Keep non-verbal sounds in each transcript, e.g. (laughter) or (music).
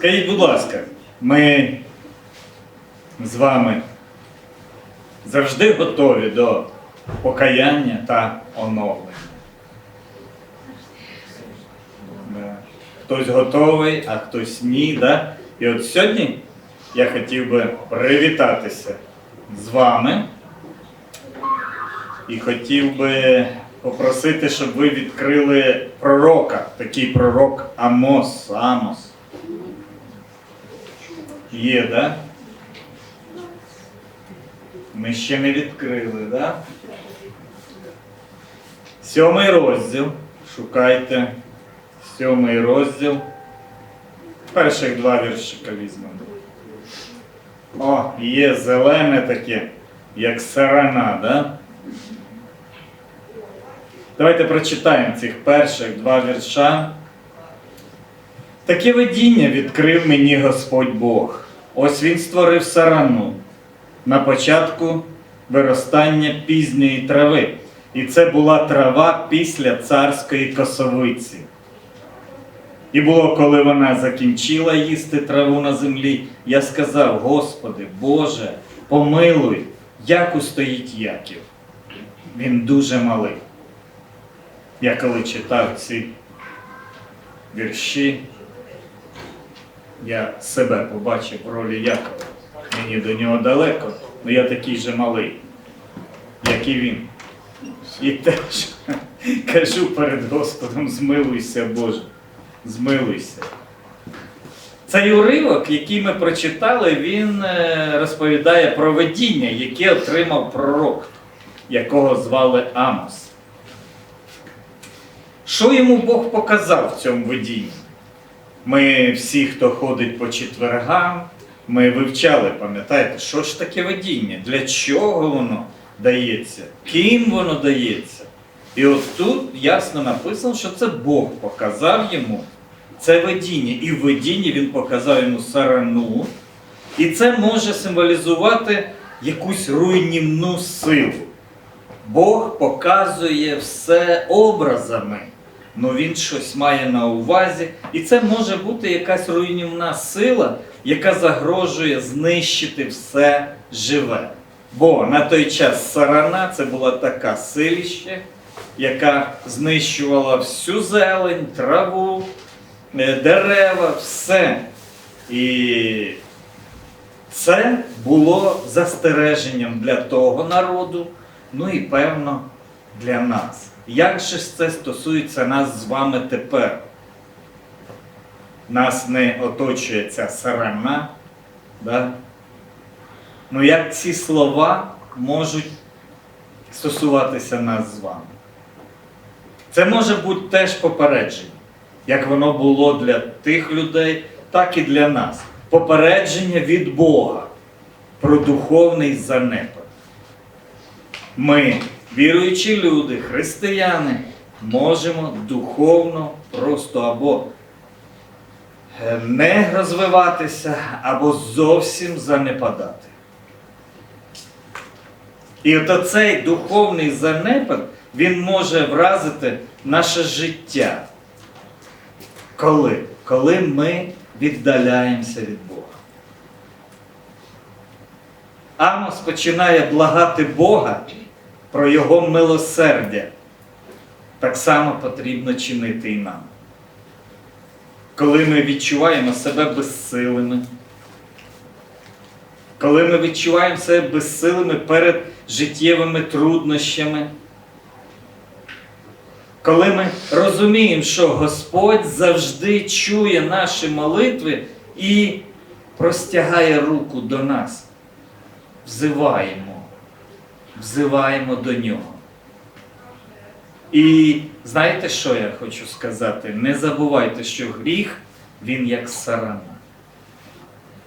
Скажіть, будь ласка, ми з вами завжди готові до покаяння та оновлення. Хтось готовий, а хтось ні. Да? І от сьогодні я хотів би привітатися з вами і хотів би попросити, щоб ви відкрили пророка, такий пророк Амос. Амос. Є, да? Ми ще не відкрили, да? Сьомий розділ. Шукайте. Сьомий розділ. Перших два віршика візьмемо. О, є зелене таке, як сарана, да? Давайте прочитаємо цих перших два вірша. Таке видіння відкрив мені Господь Бог. Ось він створив сарану на початку виростання пізньої трави. І це була трава після царської косовиці. І було, коли вона закінчила їсти траву на землі, я сказав: Господи, Боже, помилуй, як устоїть Яків. Він дуже малий. Я коли читав ці вірші, я себе побачив в ролі Якова. Мені до нього далеко, але я такий же малий, як і він. І теж (laughs) кажу перед Господом, змилуйся, Боже, змилуйся. Цей уривок, який ми прочитали, він е, розповідає про видіння, яке отримав пророк, якого звали Амос. Що йому Бог показав в цьому видінні? Ми всі, хто ходить по четвергам, ми вивчали, пам'ятаєте, що ж таке видіння, для чого воно дається, ким воно дається. І от тут ясно написано, що це Бог показав йому це видіння. І в видінні він показав йому сарану. І це може символізувати якусь руйнівну силу. Бог показує все образами, але він щось має на увазі. І це може бути якась руйнівна сила, яка загрожує знищити все живе. Бо на той час сарана це була така силіще, яка знищувала всю зелень, траву, е, дерева, все. І це було застереженням для того народу, ну і певно для нас. Як же це стосується нас з вами тепер? Нас не оточує ця сарана. Да? Ну як ці слова можуть стосуватися нас з вами? Це може бути теж попередження, як воно було для тих людей, так і для нас. Попередження від Бога про духовний занепад. Ми, віруючі люди, християни, можемо духовно просто або е, не розвиватися, або зовсім занепадати. І от оцей духовний занепад, він може вразити наше життя. Коли? Коли ми віддаляємося від Бога. Амос починає благати Бога про Його милосердя. Так само потрібно чинити і нам. Коли ми відчуваємо себе безсилими, коли ми відчуваємо себе безсилими перед життєвими труднощами, коли ми розуміємо, що Господь завжди чує наші молитви і простягає руку до нас, взиваємо, взиваємо до нього. І знаєте, що я хочу сказати? Не забувайте, що гріх, він як сарана.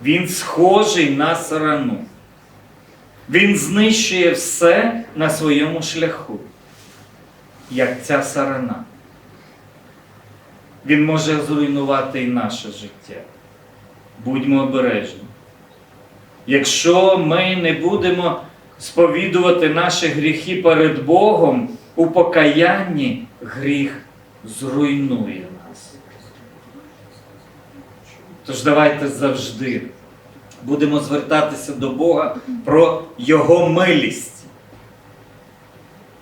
Він схожий на сарану. Він знищує все на своєму шляху, як ця сарана. Він може зруйнувати і наше життя. Будьмо обережні. Якщо ми не будемо сповідувати наші гріхи перед Богом у покаянні, гріх зруйнує нас. Тож давайте завжди будемо звертатися до Бога про Його милість.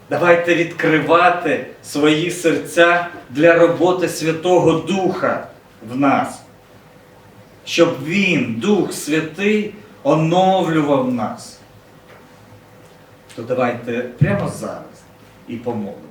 Давайте відкривати свої серця для роботи Святого Духа в нас, щоб Він, Дух Святий, оновлював нас. То давайте прямо зараз і помолимося.